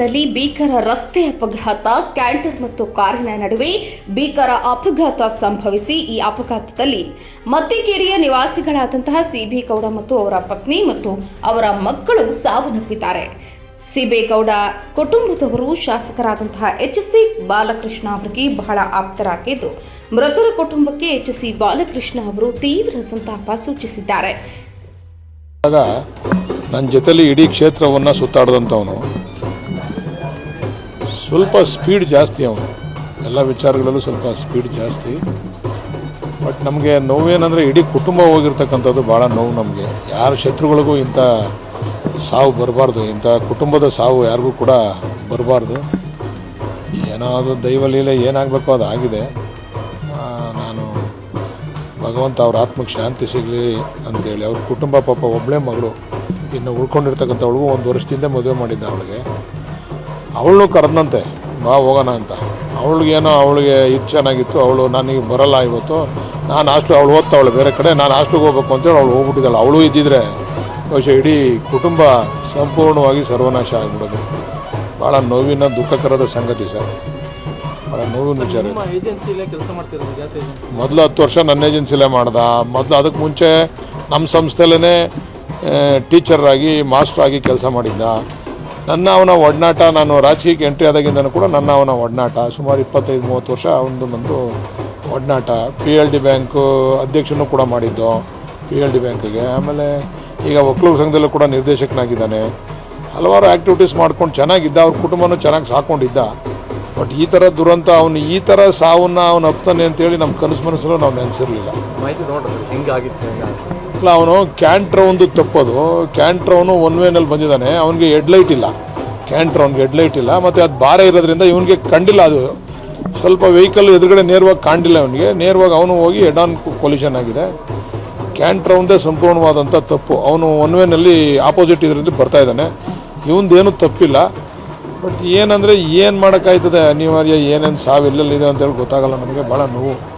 ನಲ್ಲಿ ಭೀಕರ ರಸ್ತೆ ಅಪಘಾತ, ಕ್ಯಾಂಟರ್ ಮತ್ತು ಕಾರಿನ ನಡುವೆ ಭೀಕರ ಅಪಘಾತ ಸಂಭವಿಸಿ ಈ ಅಪಘಾತದಲ್ಲಿ ಮತ್ತಿಕೇರಿಯ ನಿವಾಸಿಗಳಾದಂತಹ ಸಿಬಿ ಗೌಡ ಮತ್ತು ಅವರ ಪತ್ನಿ ಮತ್ತು ಅವರ ಮಕ್ಕಳು ಸಾವನ್ನಪ್ಪಿದ್ದಾರೆ. ಸಿಬಿ ಗೌಡ ಕುಟುಂಬದವರು ಶಾಸಕರಾದಂತಹ ಎಚ್ ಸಿ ಬಾಲಕೃಷ್ಣ ಅವರಿಗೆ ಬಹಳ ಆಪ್ತರಾಗಿದ್ದು, ಮೃತರ ಕುಟುಂಬಕ್ಕೆ ಎಚ್ ಸಿ ಬಾಲಕೃಷ್ಣ ಅವರು ತೀವ್ರ ಸಂತಾಪ ಸೂಚಿಸಿದ್ದಾರೆ. ನನ್ನ ಜೊತೆಲಿ ಇಡೀ ಕ್ಷೇತ್ರವನ್ನು ಸುತ್ತಾಡಿದಂಥವನು ಸ್ವಲ್ಪ ಸ್ಪೀಡ್ ಜಾಸ್ತಿ ಅವನು. ಎಲ್ಲ ವಿಚಾರಗಳಲ್ಲೂ ಸ್ವಲ್ಪ ಸ್ಪೀಡ್ ಜಾಸ್ತಿ. ಬಟ್ ನಮಗೆ ನೋವೇನಂದರೆ ಇಡೀ ಕುಟುಂಬ ಹೋಗಿರ್ತಕ್ಕಂಥದ್ದು ಭಾಳ ನೋವು ನಮಗೆ. ಯಾರ ಶತ್ರುಗಳಿಗೂ ಇಂಥ ಸಾವು ಬರಬಾರ್ದು. ಇಂಥ ಕುಟುಂಬದ ಸಾವು ಯಾರಿಗೂ ಕೂಡ ಬರಬಾರ್ದು. ಏನಾದರೂ ದೈವಲೀಲೆ ಏನಾಗಬೇಕು ಅದು ಆಗಿದೆ. ನಾನು ಭಗವಂತ ಅವ್ರ ಆತ್ಮಕ್ಕೆ ಶಾಂತಿ ಸಿಗಲಿ ಅಂತೇಳಿ, ಅವ್ರ ಕುಟುಂಬ ಪಾಪ ಒಬ್ಬಳೇ ಮಗಳು, ಇನ್ನು ಉಳ್ಕೊಂಡಿರ್ತಕ್ಕಂಥವಳಿಗೂ ಒಂದು ವರ್ಷದಿಂದ ಮದುವೆ ಮಾಡಿದ್ದ ಅವಳಿಗೆ. ಅವಳನ್ನು ಕರೆದಂತೆ ಬಾ ಹೋಗೋಣ ಅಂತ. ಅವಳಿಗೇನೋ ಅವಳಿಗೆ ಇದು ಚೆನ್ನಾಗಿತ್ತು ಅವಳು ನನಗೆ ಬರಲ್ಲ ಇವತ್ತು. ನಾನು ಹಾಸ್ಟ್ಲು ಅವಳು ಓದ್ತಾವಳು ಬೇರೆ ಕಡೆ. ನಾನು ಹಾಸ್ಟ್ಲಿಗೆ ಹೋಗ್ಬೇಕು ಅಂತೇಳಿ ಅವಳು ಹೋಗ್ಬಿಟ್ಟಿದ್ದಾಳೆ. ಅವಳು ಇದ್ದಿದ್ರೆ ಬಹುಶಃ ಇಡೀ ಕುಟುಂಬ ಸಂಪೂರ್ಣವಾಗಿ ಸರ್ವನಾಶ ಆಗಿಬಿಡೋದು. ಭಾಳ ನೋವಿನ ದುಃಖಕರದ ಸಂಗತಿ ಸರ್. ಭಾಳ ನೋವಿನ ವಿಚಾರ ಮೊದಲು ಹತ್ತು ವರ್ಷ ನನ್ನ ಏಜೆನ್ಸಿಲೇ ಮಾಡ್ದೆ. ಮೊದಲು ಅದಕ್ಕೆ ಮುಂಚೆ ನಮ್ಮ ಸಂಸ್ಥೆಲೇ ಟೀಚರಾಗಿ ಮಾಸ್ಟ್ರಾಗಿ ಕೆಲಸ ಮಾಡಿದ್ದ. ನನ್ನ ಅವನ ಒಡನಾಟ, ನಾನು ರಾಜಕೀಯಕ್ಕೆ ಎಂಟ್ರಿ ಆದಾಗಿಂದನೂ ಕೂಡ ನನ್ನ ಅವನ ಒಡನಾಟ. ಸುಮಾರು ಇಪ್ಪತ್ತೈದು, ಮೂವತ್ತು ವರ್ಷ ಅವನದು ನಂದು ಒಡನಾಟ. ಪಿ ಎಲ್ ಡಿ ಬ್ಯಾಂಕು ಅಧ್ಯಕ್ಷನೂ ಕೂಡ ಮಾಡಿದ್ದು ಪಿ ಎಲ್ ಡಿ ಬ್ಯಾಂಕಿಗೆ ಆಮೇಲೆ ಈಗ ಒಕ್ಕಲೂರು ಸಂಘದಲ್ಲೂ ಕೂಡ ನಿರ್ದೇಶಕನಾಗಿದ್ದಾನೆ. ಹಲವಾರು ಆ್ಯಕ್ಟಿವಿಟೀಸ್ ಮಾಡ್ಕೊಂಡು ಚೆನ್ನಾಗಿದ್ದ, ಅವ್ರ ಕುಟುಂಬನೂ ಚೆನ್ನಾಗಿ ಸಾಕೊಂಡಿದ್ದ. ಬಟ್ ಈ ಥರ ದುರಂತ, ಅವನು ಈ ಥರ ಸಾವನ್ನ ಅವನು ಅಪ್ತಾನೆ ಅಂತೇಳಿ ನಮ್ಮ ಕನಸು ಮನಸ್ಸಲ್ಲೂ ನಾವು ನೆನೆಸಿರಲಿಲ್ಲ. ಮಾಹಿತಿ ನೋಡಿದ್ರೆ ಹೆಂಗಾಗಿತ್ತು ಇಲ್ಲ ಅವನು ಕ್ಯಾಂಟ್ರ್ ಒಂದು ತಪ್ಪೋದು. ಕ್ಯಾಂಟ್ರೋನು ಒನ್ ವೇನಲ್ಲಿ ಬಂದಿದ್ದಾನೆ. ಅವನಿಗೆ ಹೆಡ್ಲೈಟ್ ಇಲ್ಲ. ಕ್ಯಾಂಟ್ರ್ ಅವ್ನಿಗೆ ಹೆಡ್ಲೈಟ್ ಇಲ್ಲ. ಮತ್ತು ಅದು ಭಾರ ಇರೋದ್ರಿಂದ ಇವನಿಗೆ ಕಂಡಿಲ್ಲ ಅದು. ಸ್ವಲ್ಪ ವೆಹಿಕಲ್ ಎದುರುಗಡೆ ನೇರವಾಗಿ ಕಾಣಿಲ್ಲ ಅವನಿಗೆ ನೇರವಾಗಿ ಅವನು ಹೋಗಿ ಹೆಡ್ ಆನ್ ಕೊಲಿಷನ್ ಆಗಿದೆ. ಕ್ಯಾಂಟ್ರ್ ಒಂದೇ ಸಂಪೂರ್ಣವಾದಂಥ ತಪ್ಪು. ಅವನು ಒನ್ ವೇನಲ್ಲಿ ಆಪೋಸಿಟ್ ಇದರಿಂದ ಬರ್ತಾ ಇದ್ದಾನೆ. ಇವನದೇನು ತಪ್ಪಿಲ್ಲ. ಬಟ್ ಏನಂದರೆ ಏನು ಮಾಡೋಕ್ಕಾಯ್ತದೆ ಅನಿವಾರ್ಯ, ಏನೇನು ಸಾವು ಎಲ್ಲೆಲ್ಲಿದೆ ಅಂತೇಳಿ ಗೊತ್ತಾಗಲ್ಲ. ನಮಗೆ ಭಾಳ ನೋವು.